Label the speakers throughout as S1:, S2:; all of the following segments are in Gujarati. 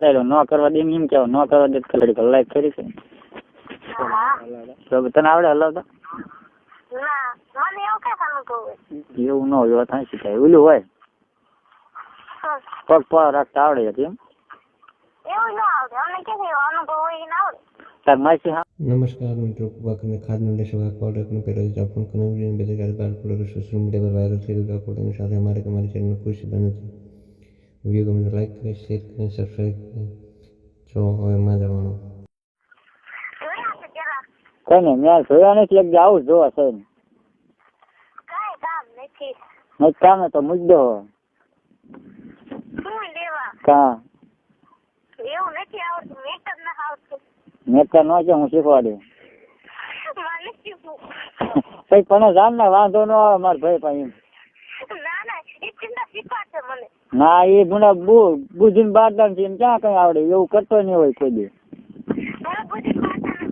S1: કરેલો ન કરવા દે એમ કેવો ન કરવા દે ખલડી કલાક કરી છે. તો તને આવડે હલાવતા?
S2: ના એવું
S1: ન હોય થાય શીખાય. ઓલું હોય. પગ પર રાખતા આવડે છે એમ.
S2: એવું ન આવડે. અમને કે એવો અનુભવ હોય એ ના આવડે.
S1: તાર માસી
S3: નમસ્કાર મિત્રો વાકને ખાદ્ય દેશવા પાવડરનો પહેલો જ ફોન કરીને બાર ફોટો સોશિયલ મીડિયા પર વાયરલ થઈ રહ્યો ફોટોની સાથે અમારે તમારી ચેનલ ખુશ બને છે વીડિયો ગમે તો લાઈક કરી શેર કરે સબસ્ક્રાઈબ કરી જો હવે એમાં જવાનું
S2: જોયા છે જરા
S1: કઈ નહીં મેં જોયા નથી એક દી આવું જોવા છે
S2: કઈ કામ નથી
S1: નહીં કામે તો મુદ્દો કા
S2: એવું નથી આવડતું મેક ના આવડતું
S1: છે હું શીખવાડ્યું
S2: મને શીખવું
S1: પણ જાણ ને વાંધો ન આવે મારા ભાઈ પાસે
S2: ના ના એ ચિંતા શીખવાડશે મને
S1: ના એ ગુણા બુ બુદ્ધિને બારદાન છે ક્યાં કઈ આવડે? એવું કરતો નહીં હોય કોઈ દી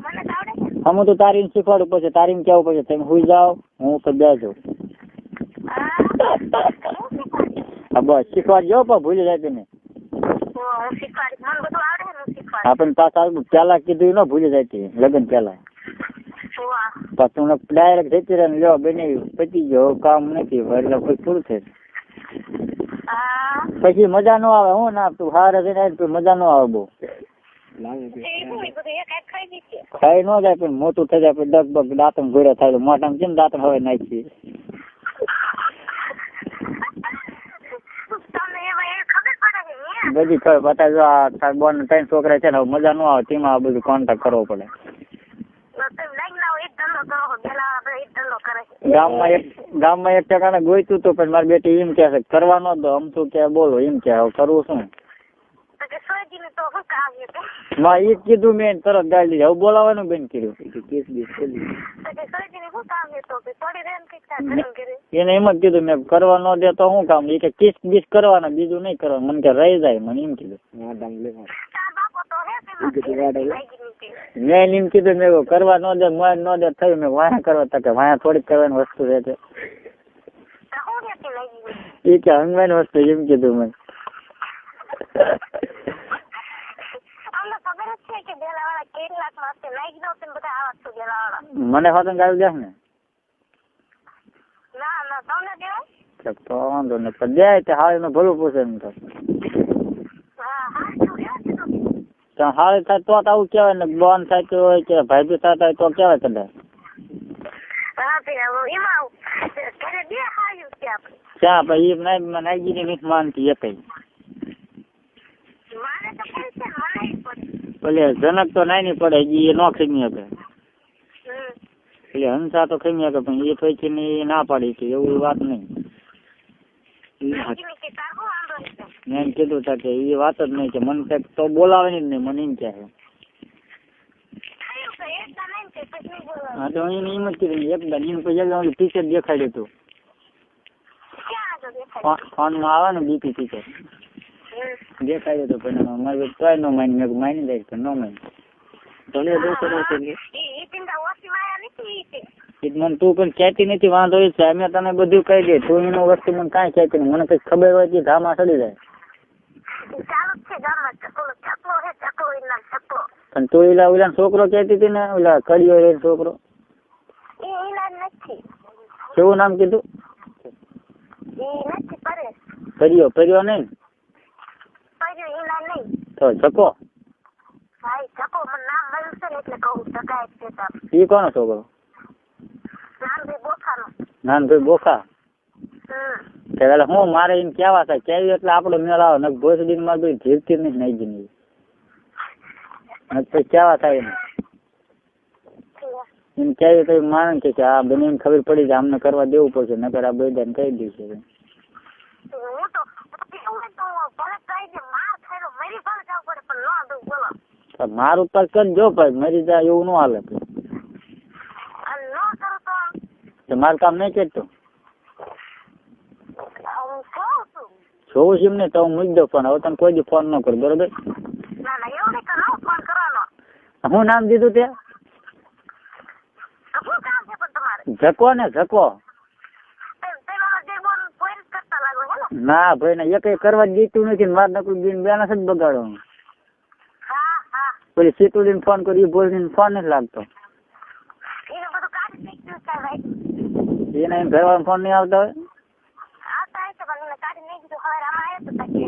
S2: મને તો તારી
S1: અમે તો તારીને શીખવાડવું પડશે તારીને કેવું પડશે તમે સુઈ જાઓ હું તો બેસું. બસ શીખવાડજો પણ ભૂલી જાય તમે. આપણને પાછા પેલા કીધું ન ભૂલી જાય તે લગ્ન પેલા પાછું ડાયરેક્ટ જતી રહે લ્યો બની પતી ગયો કામ નથી એટલે કોઈ પૂરું
S2: હા
S1: પછી મજા નો આવે હું ના તું હારે જઈને મજા નો આવે બહુ.
S2: ખાઈ
S1: ન જાય પણ મોટું થઈ જાય બગ દાંતણ ગોળ્યા થાય તો કેમ દાંતણ હવે નાખી
S2: બધી ખબર
S1: ખબર બતાવજો આ તાર બોન ત્રણ છોકરા છે ને હવે મજા ન આવે તેમાં આ બધું કોન્ટેક્ટ કરવો પડે. ગામમાં એક ગામમાં એક ટકાને ગોઈતું હતું પણ મારી બેટી એમ કહે છે કરવા ન દો આમ શું કે બોલો એમ કે કરવું શું?
S2: કે?
S1: માં એ કીધું મેં તરત ગાડી હવે બોલાવાનું બંધ કર્યું.
S2: કે કે
S1: એને એમ જ કીધું મેં કરવા ન દે તો શું કામ એ કે કિસ બીસ કરવાના બીજું નહીં કરવાનું મને કે રહી જાય. મને એમ કીધું.
S2: તાર બાપો તો હે તેમાં સોયજીની તે.
S1: મેં એને એમ કીધું મેં કીધું કરવા ન દે મોય ન દે થયું. મેં વાયા કરવા તા કે વાયા થોડીક કરવાની વસ્તુ છે તે
S2: તો શું છે. તે લાગી
S1: એ કે હંગવાની વસ્તુ એમ કીધું મેં
S2: અમને ખબર જ છે કે બેલાવાળા કેટલાક માસે લાગી દો તમે બધા આવા છો બેલાવાળા
S1: મને હોતન ગાવી દે ને.
S2: ના ના તમને દેવાય?
S1: કે તો વાંધો નહીં. પણ દે તે હાળી નું ભલું પૂછે એમ તો.
S2: હા હા શું એમ કીધું
S1: હાળી થાય તો આવું કેવાય ને બોન થતું હોય કે ભાઈ થતા હોય તો
S2: કેવાય તને? એમાં
S1: ક્યાં ભાઈ એ નહીં મને નથી માનતી એ કઈ ભલે જનક તો નાની પડે એ ન ખીમી શકે. એટલે હંસા તો ખીમી શકે પણ એ પછી ની ના પાડી કે એવું વાત નહીં
S2: લાગીને કે તાર શું વાંધો છે
S1: મેં એમ કીધું તા કે એ વાત જ નહીં કે મને કંઈક તો બોલાવે જ નહીં મને એમ કહે. હા, તો એને એમ જ કીધું. એકદમ એમ પછી એકદમ ઓલું ટી દેખાડી ફોન- ફોનમાં આવે ને બીપી
S2: ટીચર
S1: દેખાડી દીધું પણ મારે તોય નો માની, મેં માની જાય પણ ન એ મને તું પણ કહેતી નથી, વાંધો એ છે. અમે તને બધું કહી દે તું એનું વસ્તુ મને કાંઈ કહેતી નહીં મને કઈ ખબર હોય કે ધામા ચડી જાય.
S2: ઈ
S1: પણ તું એલા ઓલા છોકરો કહેતી હતી ને ઓલા કડિયો એ છોકરો કેવું નામ કીધું?
S2: કર્યો કર્યો નહીં?
S1: તો
S2: ચકો મને નામ મળ્યું છે ને એટલે કહું ચકાય
S1: એ કોનો છોકરો?
S2: નામ ભાઈ બોખાનું.
S1: નાનભાઈ બોખા? એટલે હું મારે એમ કેવા થાય કેવી એટલે આપડે મેળ આવે ને ભોસડી માં બી ધીરતી નહીં નહીં નહીં પછી કેવા થાય એમ એમ કેવી તો માને કે આ બને ખબર પડી કે આમને કરવા દેવું પડશે નકર આ બે કહી
S2: ભલે કહી દે માર
S1: ઉપર કરજો ભાઈ મરી જાય એવું ન હાલે. મારું કામ નહીં કરતો
S2: હું કહું છું
S1: જોવું છે એમ તો હું મૂકી દઉં ફોન. હવે તને કોઈ દી ફોન ન કરું બરોબર? હું નામ દીધું તે? જકો ને
S2: હે. ને
S1: ભાઈ ને એક કરવા દીધું નથી માર નકરું બેન બેન જ બગાડવાનું. પેલી સીતુડીને ફોન કર્યો ને ફોન નથી લાગતો.
S2: એને
S1: એમ ઘરવાળાનો ફોન નહીં આવતો હોય
S2: આવતા હશે પણ એને કાઢી નહીં દીધું હવે આમાં આવ્યો તો કે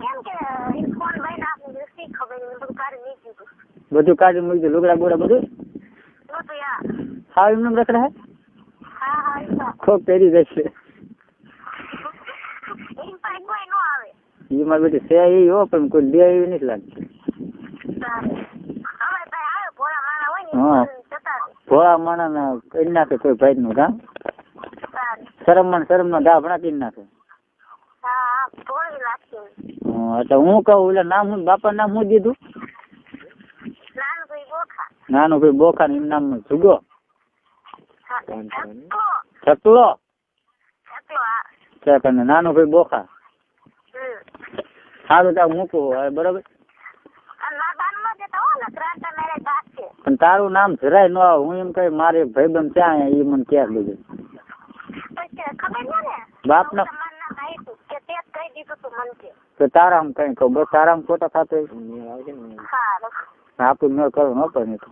S2: કેમ કે એ ફોન ભાઈ ને આપને શી ખબર? એને બધું કાઢી દીધું.
S1: બધું કાઢી મૂકી દીધું? લુગડા બોડા બધું? હા એમનું રખડે હે
S2: એ
S1: ખોક પહેરી જશે.
S2: એની પાસે કોઈ ન આવે.
S1: એમાં બેટી છે એ હો પણ કોઈ લે એવી નથી લાગતી.
S2: હા ભોળા માણા ને. એ
S1: કરી નાખે કોઈ ભાઈ નું કામ
S2: શરમમાં
S1: શરમ નો ડાભણા કરી નાખે. એટલે હું કહું એટલે નામ હું બાપા નામ હું દીધું?
S2: નાનું ભાઈ બોખા
S1: એમ નામ જુગો. ચકલો નાનું ભાઈ બોખા. સારું ત્યાં મૂકું બરોબર? પણ તારું નામ જરાય ન આવે હું એમ કહી મારે ભાઈબંધ ત્યાં એ મને ક્યાં બધું
S2: બાપ ને
S1: બાપના-
S2: તમારું નામ આપ્યું કે તે જ કહી દીધું તું મને કે
S1: તો તારામ કઈ કહું બસ તારામ ખોટા
S2: સારું.
S1: આપણું મેળ કરવું ન પડે તો.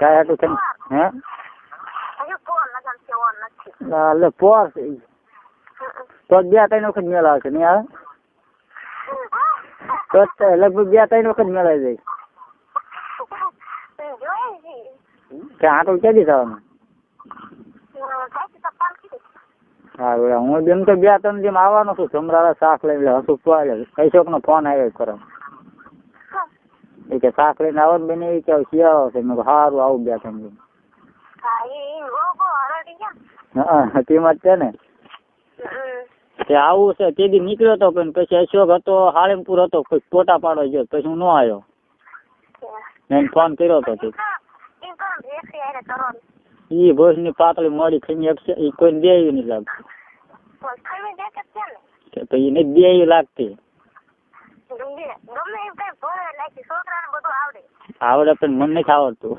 S1: તારે હાટું થઈને હે? ના, એટલે પોર તો બે ત્રણ વખત મેળ આવશે નહીં આવે? તો લગભગ બે ત્રણ વખત મેળાઈ જાય.
S2: જોઈ
S1: કે આટલું ક્યાંથી થવાનું? સારું હું જેમ તો બે ત્રણ જેમ આવવાનો છું સમરાળા શાક લઈને એટલે હસું પાડે કૈશોક નો ફોન આવ્યો કરો એ કે શાક લઈને આવો ને બેન એ કે શિયાળો છે. મેં સારું આવું બે ત્રણ દિન
S2: હા
S1: તેમાં જ છે ને? તે આવું છે. તે દી નીકળ્યો હતો પણ પછી અશોક હતો હાળીમપુર હતો પછી ટોટા પાડવા ગયો પછી હું ન આવ્યો. મેં ફોન કર્યો હતો તે.
S2: તો
S1: ઈ ભોજની પાતળી મોડી ખાઈ એકસે ઈ કોઈ દેવી નહીં લાગતી.
S2: કે
S1: એને દે લાગતી.
S2: આવડે.
S1: પણ મને નથી આવડતું.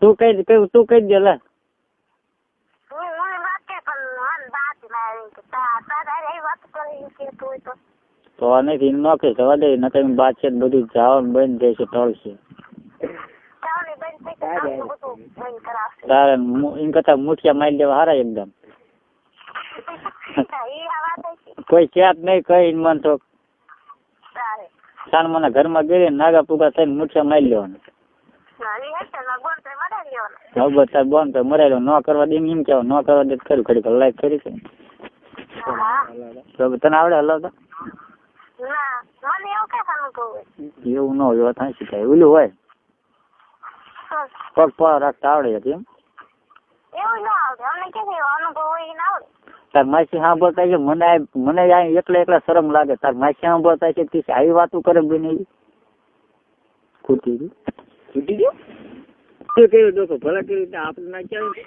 S1: તું કઈ કઈ તું કઈ દે લે.
S2: તા તું તો.
S1: તો નથી નોકરી થવા દે નકર બાદ છે બધું જવાનું બંધ જાય છે ટળશે
S2: ચાવની બંધ થઈ કે આટલું બધું બંધ કરાવશે
S1: તારે એમ કરતા મુઠિયા મારી દેવા હારા એકદમ કોઈ ક્યાંક નહીં કઈ મન તો સાન મને ઘરમાં ગયે નાગા પુગા થઈને મુઠિયા મારી લેવાનું હવે તાર બોન તો મરાઈ લો ન કરવા દે એમ કેવું ન કરવા દે ખરી ખરી છે તો તને આવડે હલાવતા
S2: એવું
S1: ન હોય થાય શીખાય ઓલું હોય. પગ પર સાંભળતા છે મને મને અહીં એકલા એકલા શરમ લાગે. તાર માસી સાંભળતા છે તે આવી વાતો કરે બની ખૂટી ગયું ખૂટી ગયું તો કેવું દોખો ભલા કેવી રીતે આપણે ના ચાલે